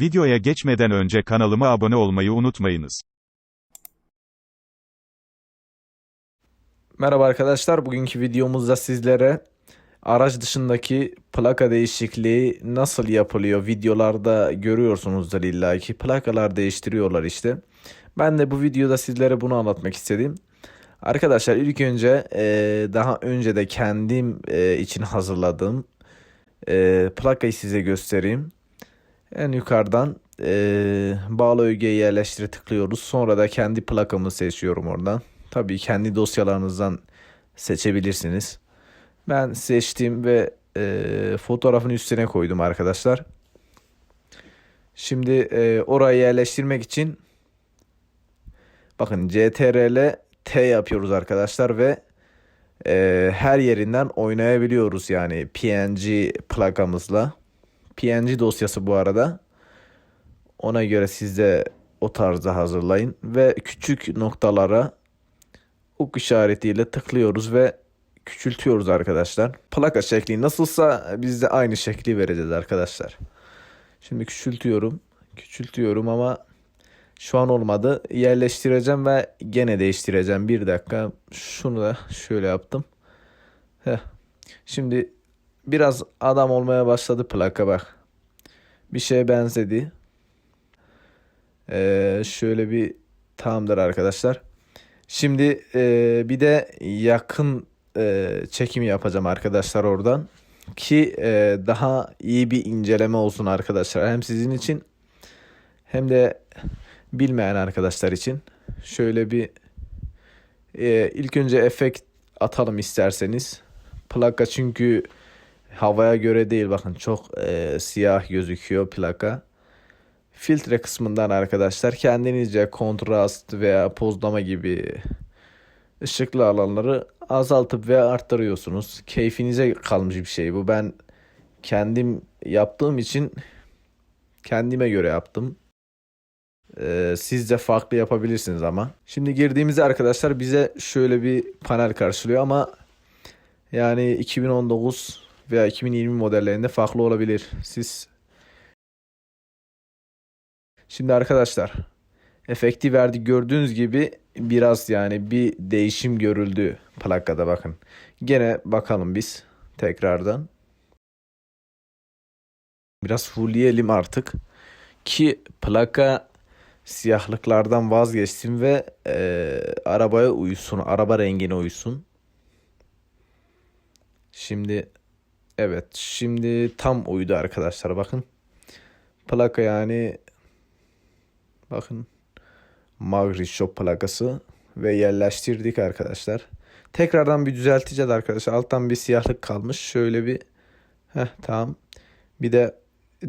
Videoya geçmeden önce kanalıma abone olmayı unutmayınız. Merhaba arkadaşlar. Bugünkü videomuzda sizlere araç dışındaki plaka değişikliği nasıl yapılıyor? Videolarda görüyorsunuzdur illaki. Plakalar değiştiriyorlar işte. Ben de bu videoda sizlere bunu anlatmak istedim. Arkadaşlar ilk önce e, daha önce de kendim e, için hazırladığım e, plakayı size göstereyim. En yukarıdan e, bağlı ögeye yerleştire tıklıyoruz. Sonra da kendi plakamı seçiyorum oradan. Tabii kendi dosyalarınızdan seçebilirsiniz. Ben seçtim ve e, fotoğrafın üstüne koydum arkadaşlar. Şimdi e, orayı yerleştirmek için bakın CTRL T yapıyoruz arkadaşlar ve e, her yerinden oynayabiliyoruz yani PNG plakamızla. PNG dosyası bu arada. Ona göre siz de o tarzda hazırlayın ve küçük noktalara ok işaretiyle tıklıyoruz ve küçültüyoruz arkadaşlar. Plaka şekli nasılsa biz de aynı şekli vereceğiz arkadaşlar. Şimdi küçültüyorum. Küçültüyorum ama şu an olmadı. Yerleştireceğim ve gene değiştireceğim. Bir dakika. Şunu da şöyle yaptım. Heh. Şimdi biraz adam olmaya başladı plaka bak. Bir şeye benzedi. Ee, şöyle bir tamamdır arkadaşlar. Şimdi e, bir de yakın e, çekimi yapacağım arkadaşlar oradan. Ki e, daha iyi bir inceleme olsun arkadaşlar. Hem sizin için hem de bilmeyen arkadaşlar için. Şöyle bir e, ilk önce efekt atalım isterseniz. Plaka çünkü havaya göre değil bakın çok e, siyah gözüküyor plaka. Filtre kısmından arkadaşlar kendinizce kontrast veya pozlama gibi ışıklı alanları azaltıp veya arttırıyorsunuz. Keyfinize kalmış bir şey bu. Ben kendim yaptığım için kendime göre yaptım. Ee, siz de farklı yapabilirsiniz ama. Şimdi girdiğimizde arkadaşlar bize şöyle bir panel karşılıyor ama yani 2019 veya 2020 modellerinde farklı olabilir. Siz Şimdi arkadaşlar efekti verdi gördüğünüz gibi biraz yani bir değişim görüldü plakada bakın. Gene bakalım biz tekrardan. Biraz fullleyelim artık ki plaka siyahlıklardan vazgeçsin ve e, arabaya uysun, araba rengine uysun. Şimdi evet şimdi tam uydu arkadaşlar bakın. Plaka yani Bakın Magri Shop plakası ve yerleştirdik arkadaşlar. Tekrardan bir düzelteceğiz arkadaşlar. Alttan bir siyahlık kalmış. Şöyle bir heh, tamam. Bir de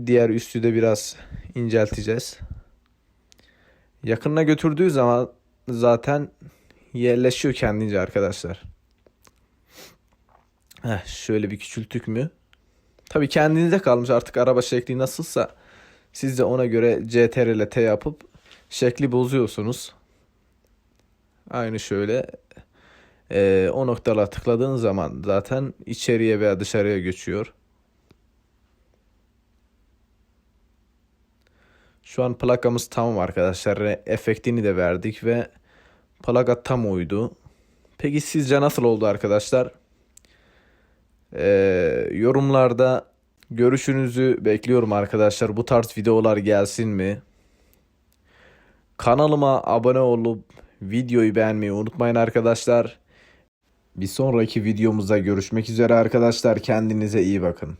diğer üstü de biraz incelteceğiz. Yakınına götürdüğü zaman zaten yerleşiyor kendince arkadaşlar. Heh, şöyle bir küçültük mü? Tabii kendinize kalmış artık araba şekli nasılsa siz de ona göre CTRL T yapıp şekli bozuyorsunuz. Aynı şöyle e, o noktalara tıkladığın zaman zaten içeriye veya dışarıya geçiyor. Şu an plakamız tamam arkadaşlar. Efektini de verdik ve plaka tam uydu. Peki sizce nasıl oldu arkadaşlar? Ee, yorumlarda görüşünüzü bekliyorum arkadaşlar. Bu tarz videolar gelsin mi? Kanalıma abone olup videoyu beğenmeyi unutmayın arkadaşlar. Bir sonraki videomuzda görüşmek üzere arkadaşlar. Kendinize iyi bakın.